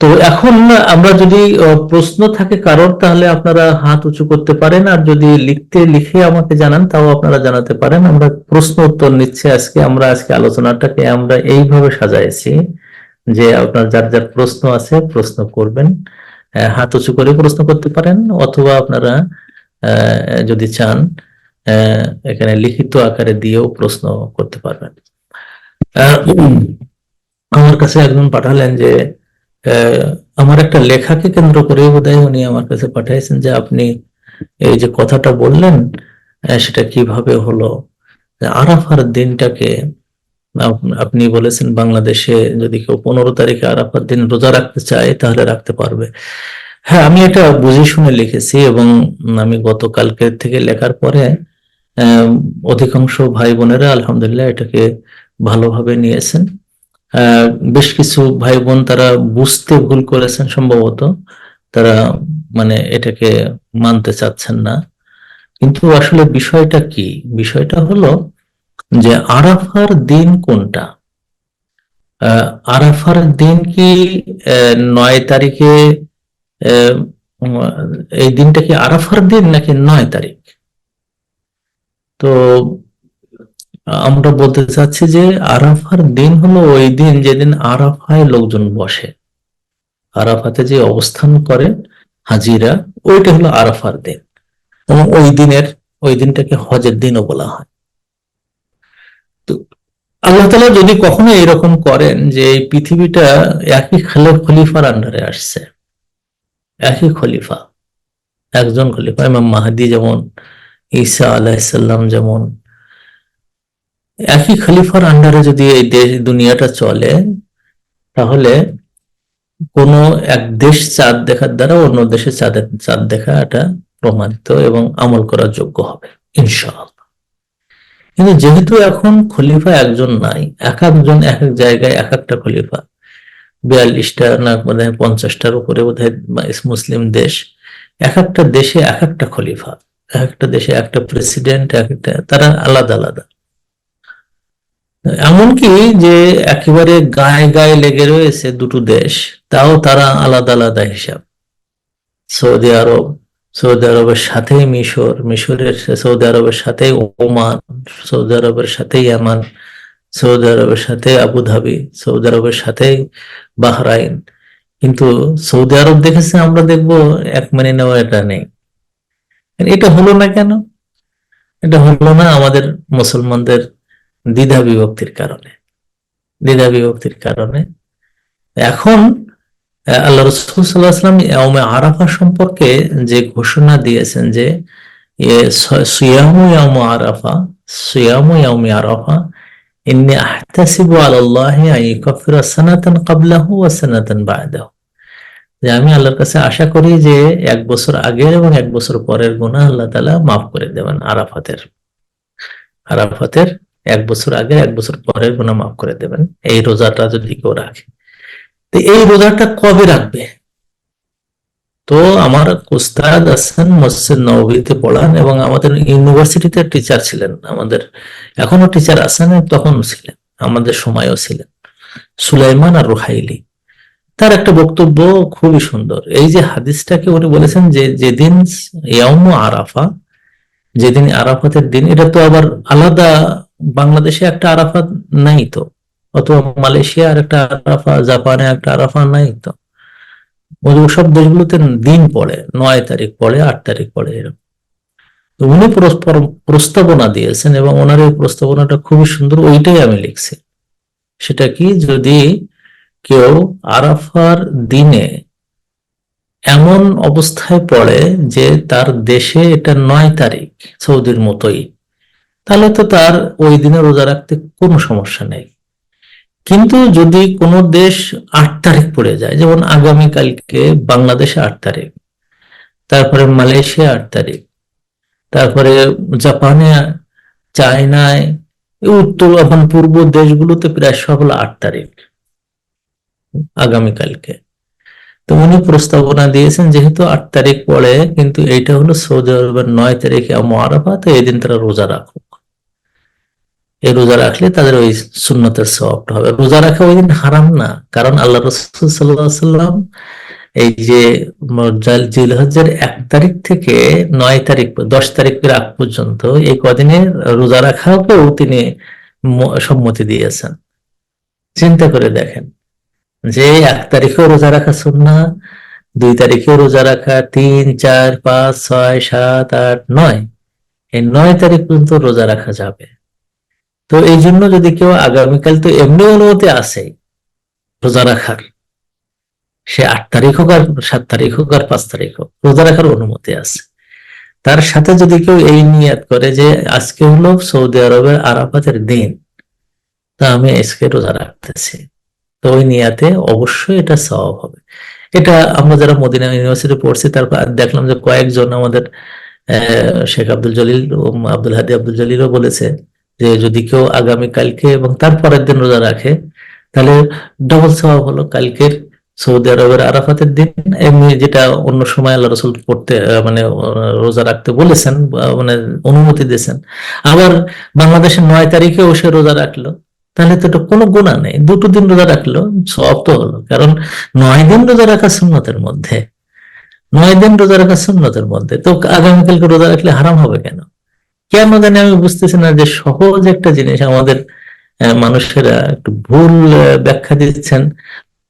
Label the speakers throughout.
Speaker 1: তো এখন আমরা যদি প্রশ্ন থাকে কারোর, তাহলে আপনারা হাত উঁচু করতে পারেন, আর যদি লিখতে, লিখে আমাকে জানান, তাও আপনারা জানাতে পারেন। আমরা প্রশ্ন উত্তর নিচ্ছি আজকে, আমরা আজকে আলোচনাটাকে আমরা এইভাবে সাজাইছি যে আপনার যার যার প্রশ্ন আছে, প্রশ্ন করবেন। হাত উঁচু করে প্রশ্ন করতে পারেন, অথবা আপনারা যদি চান এখানে লিখিত আকারে দিয়েও প্রশ্ন করতে পারবেন। আমার কাছে একজন পাঠালেন যে আমার একটা লেখাকে কেন্দ্র করে বোধহয় উনি আমার কাছে পাঠিয়েছেন যে আপনি এই যে কথাটা বললেন সেটা কীভাবে হলো? আরাফার দিনটাকে আপ- আপনি বলেছেন বাংলাদেশে যদি কেউ পনেরো তারিখে আরাফার দিন রোজা রাখতে চায়, তাহলে রাখতে পারবে। হ্যাঁ আমি এটা বুঝে শুনে লিখেছি এবং আমি গতকালকে থেকে লেখার পরে অধিকাংশ ভাই বোনেরা আলহামদুলিল্লাহ এটাকে ভালোভাবে নিয়েছেন। বেশ কিছু ভাই বোন তারা বুঝতে ভুল করেছেন সম্ভবত। তারা মানে এটাকে মানতে চাচ্ছেন না। কিন্তু আসলে বিষয়টা কি? বিষয়টা হলো যে আরাফার দিন কোনটা? আরাফার দিন কি নয় তারিখে এই দিনটা কি আরাফার দিন নাকি নয় তারিখ? তো আমরা বলতে চাচ্ছি যে আরাফার দিন হলো ওই দিন যেদিন আরাফায় লোকজন বসে। আরাফাতে যে অবস্থান করে হাজিরা, ওইটা হলো আরাফার দিন। এবং ওই দিনের, ওই দিনটাকে হজের দিনও বলা হয়। তো আল্লাহ তালা যদি কখনো এরকম করেন যে এই পৃথিবীটা একই খালে খলিফার আন্ডারে আসছে, একই খলিফা, একজন খলিফা, ইমাম মাহাদি যেমন, ঈসা আলাহিসাল্লাম যেমন একই খলিফার আন্ডারে যদি এই দেশ, দুনিয়াটা চলে, তাহলে কোন এক দেশ চাঁদ দেখার দ্বারা অন্য দেশে চাঁদের, চাঁদ দেখা এটা প্রমাণিত এবং আমল করার যোগ্য হবে, ইনশাআল্লাহ। কিন্তু যেহেতু এখন খলিফা একজন নাই, এক একজন এক এক জায়গায় এক একটা খলিফা, বিয়াল্লিশটা না বোধ হয় পঞ্চাশটার উপরে বোধ মুসলিম দেশ, এক একটা দেশে এক একটা খলিফা, এক একটা দেশে একটা প্রেসিডেন্ট এক একটা, তারা আলাদা আলাদা। এমনকি যে একেবারে গায়ে গায়ে লেগে রয়েছে দুটো দেশ, তাও তারা আলাদা আলাদা হিসাব। সৌদি আরব, সৌদি আরবের সাথেই মিশর, মিশরের, সৌদি আরবের সাথেই ওমান, সৌদি আরবের সাথেই ইয়ামান, সৌদি আরবের সাথে আবুধাবি সৌদি আরবের সাথেই বাহরাইন। কিন্তু সৌদি আরব দেখেছে, আমরা দেখব এক মেনে নেওয়া এটা নেই। এটা হলো না কেন? এটা হলো না আমাদের মুসলমানদের দ্বিধা বিভক্তির কারণে। দ্বিধা বিভক্তির কারণে। এখন আল্লাহ রসুল সাল্লাহ আসলাম আরাফা সম্পর্কে যে ঘোষণা দিয়েছেন যে আমি আল্লাহর কাছে আশা করি যে এক বছর আগের এবং এক বছর পরের গুনাহ আল্লাহ তাআলা মাফ করে দেবেন আরাফাতের। আরাফাতের এক বছর আগে, এক বছর পরের গুনাহ মাফ করে দেবেন। এই রোজাটা যদি কেউ রাখে, তো এই রোজাটা কবে রাখবে? তো আমার উস্তাদ আছেন মসজিদ নবীতে পড়ান এবং আমাদের ইউনিভার্সিটিতে টিচার ছিলেন। আমাদের এখনও টিচার আছেন তখন ছিলেন, আমাদের সময়ও ছিলেন। সুলাইমান আর রুহাইলি। তার একটা বক্তব্য খুবই সুন্দর। এই যে হাদিসটাকে উনি বলেছেন যে যেদিন ইয়াউম আরাফা, যেদিন আরাফাতের দিন, এটা তো আবার আলাদা বাংলাদেশে একটা আরাফাত নাই তো? অথবা মালয়েশিয়ার একটা আরাফা, জাপানে একটা আরাফা নাই তো? ওসব দেশগুলোতে দিন পড়ে, নয় তারিখ পড়ে, আট তারিখ পড়ে এরকম। উনি পরস্পর, প্রস্তাবনা দিয়েছেন এবং ওনার এই প্রস্তাবনাটা খুবই সুন্দর, ওইটাই আমি লিখছি। সেটা কি? যদি কেউ আরাফার দিনে এমন অবস্থায় পড়ে যে তার দেশে এটা নয় তারিখ, সৌদির মতোই তাহলে তো তার ওই দিনে রোজা রাখতে কোনো সমস্যা নেই। কিন্তু যদি কোনো দেশ আট তারিখ পড়ে যায়, যেমন আগামীকালকে বাংলাদেশে আট তারিখ, তারপরে মালয়েশিয়া আট তারিখ, তারপরে জাপানে, চায়নায় উত্তর এখন পূর্ব দেশগুলোতে প্রায় সব হলো আট তারিখ আগামীকালকে তো উনি প্রস্তাবনা দিয়েছেন, যেহেতু আট তারিখ পড়ে, কিন্তু এইটা হলো সৌদি আরবের নয় তারিখে আরাফা তো এই দিন তারা রোজা রাখুক এই রোজা রাখলে তাদের ওই সুন্নতের সবটা হবে। রোজা রাখা ওই দিন হারাম না, কারণ আল্লাহ রসুল সাল্লাম এই যে জিলহজের এক তারিখ থেকে নয় তারিখ দশ তারিখের আগ পর্যন্ত এই কদিনে রোজা রাখাকেও তিনি সম্মতি দিয়েছেন। চিন্তা করে দেখেন যে এক তারিখেও রোজা রাখা সুন্না দুই তারিখেও রোজা রাখা, তিন, চার, পাঁচ, ছয়, সাত, আট, নয়, এই নয় তারিখ পর্যন্ত রোজা রাখা যাবে। তো এই জন্য যদি কেউ আগামীকাল তো এমনি অনুমতি আছে রোজা রাখার, সে আট তারিখ হোক আর সাত তারিখ হোক আর পাঁচ তারিখ হোক, রোজা রাখার অনুমতি আছে। তার সাথে যদি কেউ এই নিয়াত করে যে আজকে হলো সৌদি আরবের আরাফাতের দিন, তা আমি আজকে রোজা রাখতেছি। তো ওই নিয়াতে অবশ্যই এটা সওয়াব হবে। এটা আমরা যারা মদিনা ইউনিভার্সিটি পড়ছি, তারপর দেখলাম যে কয়েকজন আমাদের শেখ আব্দুল জলিল আব্দুল হাদি আব্দুল জলিলও বলেছে যে যদি কেউ আগামী কালকে এবং তারপরের দিন রোজা রাখে, তাহলে ডবল সওয়াব হলো কালকের সৌদি আরবের আরাফাতের দিন। এমনি যেটা অন্য সময় আল্লাহ রসুল পড়তে মানে রোজা রাখতে বলেছেন মানে অনুমতি দিয়েছেন। আবার বাংলাদেশের নয় তারিখেও সে রোজা রাখল। তাহলে তো এটা কোনো গুণা নেই। দুটো দিন রোজা রাখল সব তো হলো। কারণ নয় দিন রোজা রাখা সুন্নতের মধ্যে। নয় দিন রোজা রাখা সুন্নতের মধ্যে। তো আগামীকালকে রোজা রাখলে হারাম হবে কেন? কেন জানি আমি বুঝতেছি না যে সহজ একটা জিনিস আমাদের মানুষেরা একটু ভুল ব্যাখ্যা দিচ্ছেন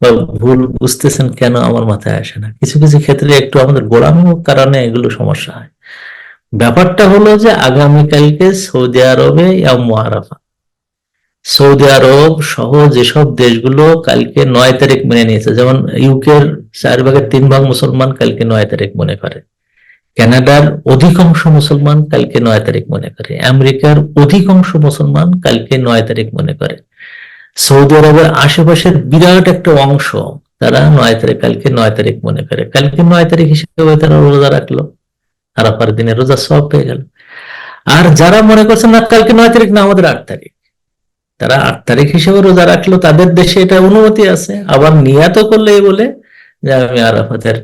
Speaker 1: বা ভুল বুঝতেছেন কেন আমার মাথায় আসে না। কিছু কিছু ক্ষেত্রে একটু আমাদের গোড়ানোর কারণে এগুলো সমস্যা হয়। ব্যাপারটা হলো যে আগামীকালকে সৌদি আরবে ইয়ামু আরাফা। সৌদি আরব সহ যেসব দেশগুলো কালকে নয় তারিখ মেনে নিয়েছে, যেমন ইউকের চার ভাগের তিন ভাগ মুসলমান কালকে নয় তারিখ মনে করে। কানাডার অধিকাংশ মুসলমান কালকে নয় তারিখ মনে করে, আমেরিকার অধিকাংশ মুসলমান কালকে নয় তারিখ মনে করে। সৌদি আরবের আশেপাশের বিরাট একটা অংশ, তারা নয় তারিখ, কালকে নয় তারিখ মনে করে। কালকে নয় তারিখ হিসেবে তারা রোজা রাখল। আরাফার দিনে রোজা সব পেয়ে গেল। আর যারা মনে করছেন না কালকে নয় তারিখ না, আমাদের আট তারিখ, তারা আট তারিখ হিসেবে রোজা রাখল, তাদের দেশে এটা অনুমতি আছে। আবার নিয়াত করলে বলে যে আমি আরাফাতের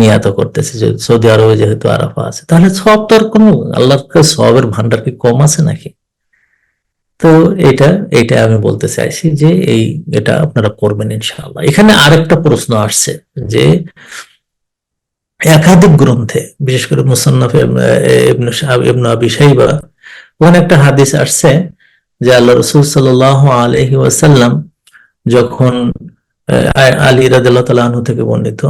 Speaker 1: নিয়াত করতেছি। সৌদি আরবে যেহেতু আরাফা আছে। তাহলে সব তো আর কোনো আল্লাহর সবের ভান্ডার কি কম আছে নাকি? তো এটা এটা আমি বলতে চাইছি যে এই, এটা আপনারা করবেন ইনশাআল্লাহ। এখানে আরেকটা প্রশ্ন আসছে যে একাধিক গ্রন্থে, বিশেষ করে মুসান্নাফ ইবনে শাহাব ইবনে আবি শাইবা, ওখানে একটা হাদিস আসছে যে আল্লাহ রসুল সাল্লাহ আলহি ওয়াসাল্লাম যখন আলী তাআলা আনহু থেকে বর্ণিত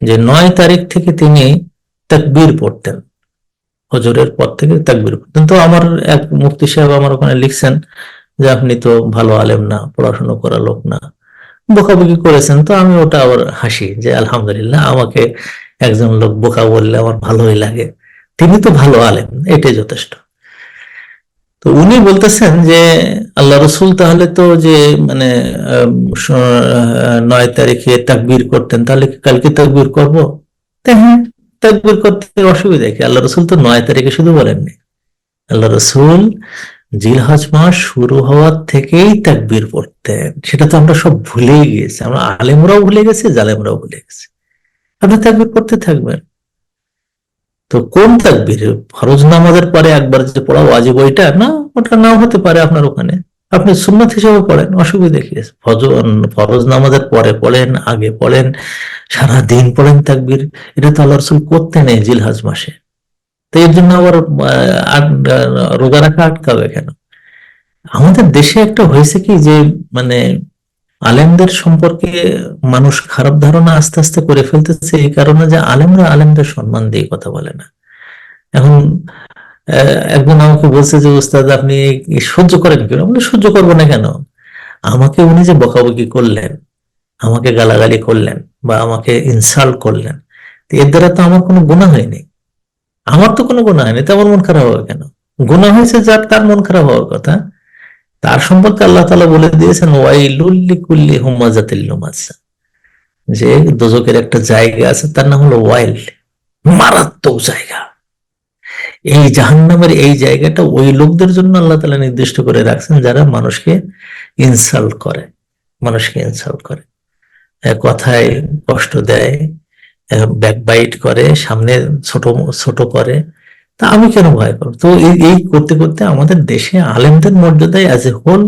Speaker 1: যে নয় তারিখ থেকে তিনি তাকবীর পড়তেন। হজরের পর থেকে তাকবীর পড়তেন। তো আমার এক মুফতি সাহেব আমার ওখানে লিখছেন যে, আপনি তো ভালো আলেম না, পড়াশোনা করা লোক না। বকাবকি করেছেন। তো আমি ওটা আবার হাসি যে, আলহামদুলিল্লাহ, আমাকে একজন লোক বোকা বললে আমার ভালোই লাগে। তিনি তো ভালো আলেম, এটাই যথেষ্ট। তো উনি বলতেছেন যে, আল্লাহ রসুল তাহলে তো যে মানে নয় তারিখে তাকবির করতেন, তাহলে কালকে তাকবির করব? হ্যাঁ তাকবীর করতে অসুবিধা কি? আল্লাহ রসুল তো নয় তারিখে শুধু বলেননি। আল্লাহ রসুল জিলহজ মাস শুরু হওয়ার থেকেই তাকবির পড়তেন। সেটা তো আমরা সব ভুলেই গিয়েছি। আমরা আলেমরাও ভুলে গেছি, জালেমরাও ভুলে গেছি। আপনি তাকবির করতে থাকবেন। তো কোন তাকবীর ফরজ নামাজের পরে একবার যে পড়া ওয়াজিব, ওইটা না, ওটা নাও হতে পারে আপনার ওখানে। আপনি সুন্নাত হিসেবে পড়েন, অসুবিধা কি ফরজ নামাজের পরে পড়েন, আগে পড়েন সারা দিন পড়েন তাকবীর। এটা তো আল্লাহ রসুল করতে নেই জিলহাজ মাসে। তো এর জন্য আবার রোজা রাখা আটকাবে কেন? আমাদের দেশে একটা হয়েছে কি যে মানে আলেমদের সম্পর্কে মানুষ খারাপ ধারণা আস্তে আস্তে করে ফেলতেছে এই কারণে যে আলেমরা আলেমদের সম্মান দিয়ে কথা বলে না। এখন একজন আমাকে বলছে যে উস্তাদ আপনি সহ্য করেন কেন? বলি, সহ্য করব না কেন? আমাকে উনি যে বকাবকি করলেন আমাকে গালাগালি করলেন বা আমাকে ইনসাল্ট করলেন এর দ্বারা তো আমার কোনো গুণা হয়নি। আমার তো কোনো গুণা হয়নি তো আমার মন খারাপ হবে কেন? গুণা হয়েছে যার তার মন খারাপ হওয়ার কথা। তার সম্পর্কে আল্লাহ তালা বলে দিয়েছেন ওয়াইলুল্লি কুল্লি হুমাজাতিল লুমাজা যে দোজকের একটা জায়গা আছে, তার নাম হলো ওয়াইল। মারাত্মক জায়গা। এই জাহান্নামের এই জায়গাটা ওই লোকদের জন্য আল্লাহ তাআলা নির্দিষ্ট করে রাখছেন, যারা মানুষকে ইনসাল্ট করে, মানুষকে ইনসাল্ট করে। কথায় কষ্ট দেয় ব্যাকবাইট করে, সামনে ছোট ছোট করে। তা আমি কেন ভয় করব? তো এই করতে করতে আমাদের দেশে আলেমদের মর্যাদায় অ্যাজ এ হোল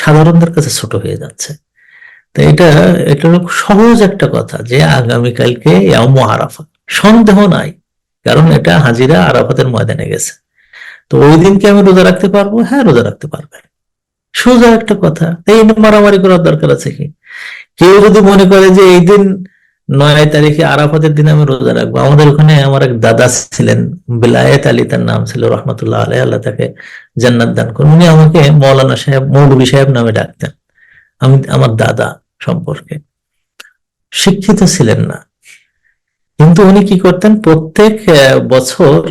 Speaker 1: সাধারণদের কাছে ছোট হয়ে যাচ্ছে। তো এটা এটা সহজ একটা কথা যে আগামীকালকে আরাফা সন্দেহ নাই, কারণ এটা হাজিরা আরাফাতের ময়দানে গেছে। তো ওই দিনকে আমি রোজা রাখতে পারব? হ্যাঁ রোজা রাখতে পারবে। সোজা একটা কথা, এই মারামারি করার দরকার আছে কি? কেউ যদি মনে করে যে এই দিন নয় তারিখে আরাফাতের দিন আমি রোজা রাখব। আমাদের ওখানে আমার এক দাদা ছিলেন, বিলায়েত আলী, তার নাম ছিল রহমতুল্লাহ আলাই আল্লাহ তাকে জান্নাত দান করুন। উনি আমাকে মৌলানা সাহেব, মৌলভী সাহেব নামে ডাকতেন। আমি, আমার দাদা সম্পর্কে। শিক্ষিত ছিলেন না। কিন্তু উনি কি করতেন, প্রত্যেক বছর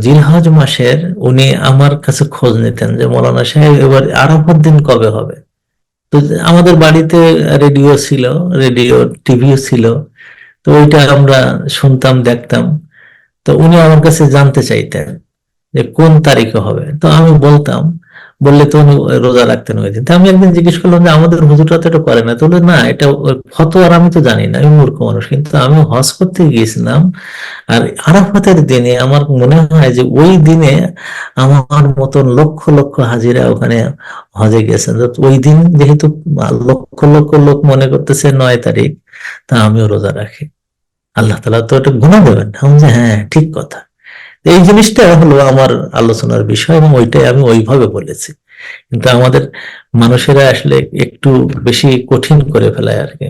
Speaker 1: জিলহজ মাসের উনি আমার কাছে খোঁজ নিতেন যে, মৌলানা সাহেব, এবার আরাফাত দিন কবে হবে? তো আমাদের বাড়িতে রেডিও ছিল রেডিও টিভিও ছিল। তো ওইটা আমরা শুনতাম, দেখতাম। তো উনি আমার কাছে জানতে চাইতেন যে কোন তারিখে হবে। তো আমি বলতাম বললে তো রোজা রাখতেন ওই দিন। আমি একদিন জিজ্ঞেস করলাম যে, আমাদের হুজুররা তো এটা করে না? তো না, এটা ফতোয়ার আমি তো জানি না, আমি মূর্খ মানুষ। কিন্তু আমি হজ করতে গিয়েছিলাম আর আরাফাতের দিনে আমার মনে হয় যে ওই দিনে আমার মতন লক্ষ লক্ষ হাজিরা ওখানে হজে গেছেন। ওই দিন যেহেতু লক্ষ লক্ষ লোক মনে করতেছে নয় তারিখ, তা আমিও রোজা রাখি। আল্লাহ তালা তো এটা গুণা দেবেন। আমি যে হ্যাঁ ঠিক কথা। এই জিনিসটা হলো আমার আলোচনার বিষয় এবং ওইটাই আমি ওইভাবে বলেছি। কিন্তু আমাদের মানুষেরা আসলে একটু বেশি কঠিন করে ফেলায় আর কি।